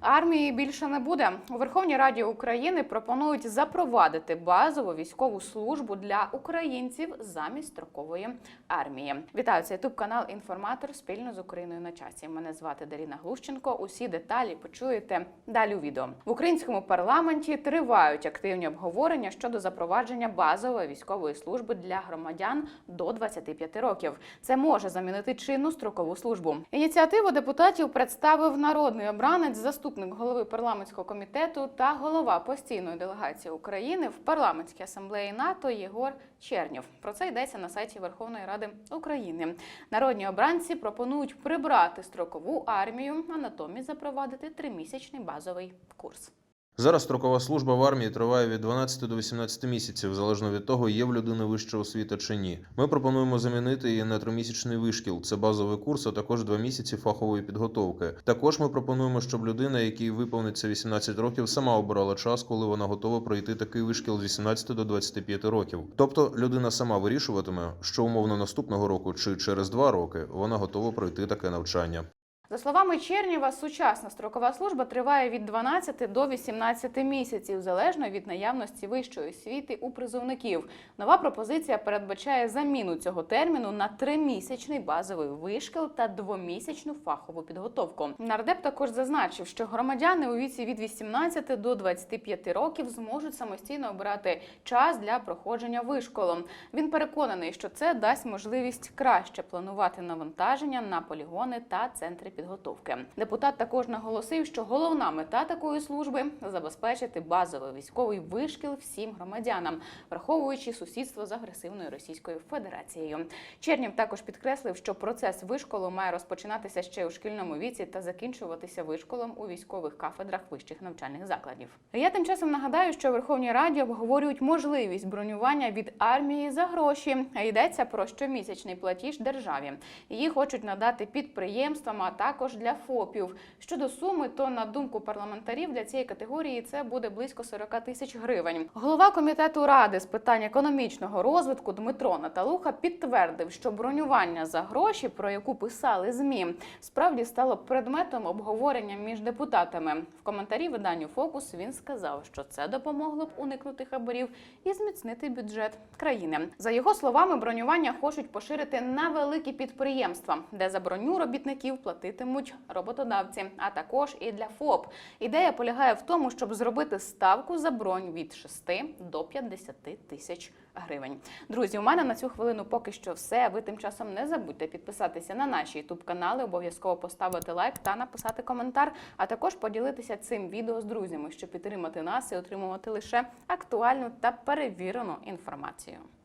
Армії більше не буде. У Верховній Раді України пропонують запровадити базову військову службу для українців замість строкової армії. Вітаю, це ютуб канал Інформатор спільно з Україною на часі. Мене звати Даріна Глущенко. Усі деталі почуєте далі у відео. В українському парламенті тривають активні обговорення щодо запровадження базової військової служби для громадян до 25 років. Це може замінити чинну строкову службу. Ініціативу депутатів представив народний обранець, заступник голови парламентського комітету та голова постійної делегації України в парламентській асамблеї НАТО Єгор Чернів. Про це йдеться на сайті Верховної Ради України. Народні обранці пропонують прибрати строкову армію, а натомість запровадити тримісячний базовий курс. Зараз строкова служба в армії триває від 12 до 18 місяців, залежно від того, є в людини вища освіта чи ні. Ми пропонуємо замінити її на тримісячний вишкіл. Це базовий курс, а також два місяці фахової підготовки. Також ми пропонуємо, щоб людина, якій виповниться 18 років, сама обирала час, коли вона готова пройти такий вишкіл з 18 до 25 років. Тобто людина сама вирішуватиме, що умовно наступного року чи через два роки вона готова пройти таке навчання. За словами Чернєва, сучасна строкова служба триває від 12 до 18 місяців, залежно від наявності вищої освіти у призовників. Нова пропозиція передбачає заміну цього терміну на тримісячний базовий вишкіл та двомісячну фахову підготовку. Нардеп також зазначив, що громадяни у віці від 18 до 25 років зможуть самостійно обирати час для проходження вишколу. Він переконаний, що це дасть можливість краще планувати навантаження на полігони та центри. Депутат також наголосив, що головна мета такої служби забезпечити базовий військовий вишкіл всім громадянам, враховуючи сусідство з агресивною Російською Федерацією. Чернів також підкреслив, що процес вишколу має розпочинатися ще у шкільному віці та закінчуватися вишколом у військових кафедрах вищих навчальних закладів. Я тим часом нагадаю, що Верховній Раді обговорюють можливість бронювання від армії за гроші. Йдеться про щомісячний платіж державі. Її хочуть надати підприємствам, а також для ФОПів. Щодо суми, то на думку парламентарів для цієї категорії це буде близько 40 тисяч гривень. Голова комітету ради з питань економічного розвитку Дмитро Наталуха підтвердив, що бронювання за гроші, про яку писали змі, справді стало предметом обговорення між депутатами. В коментарі виданню Фокус він сказав, що це допомогло б уникнути хабарів і зміцнити бюджет країни. За його словами, бронювання хочуть поширити на великі підприємства, де за броню робітників платитимуть роботодавці, а також і для ФОП. Ідея полягає в тому, щоб зробити ставку за бронь від 6 до 50 тисяч гривень. Друзі, у мене на цю хвилину поки що все. Ви тим часом не забудьте підписатися на наші ютуб канали, обов'язково поставити лайк та написати коментар, а також поділитися цим відео з друзями, щоб підтримати нас і отримувати лише актуальну та перевірену інформацію.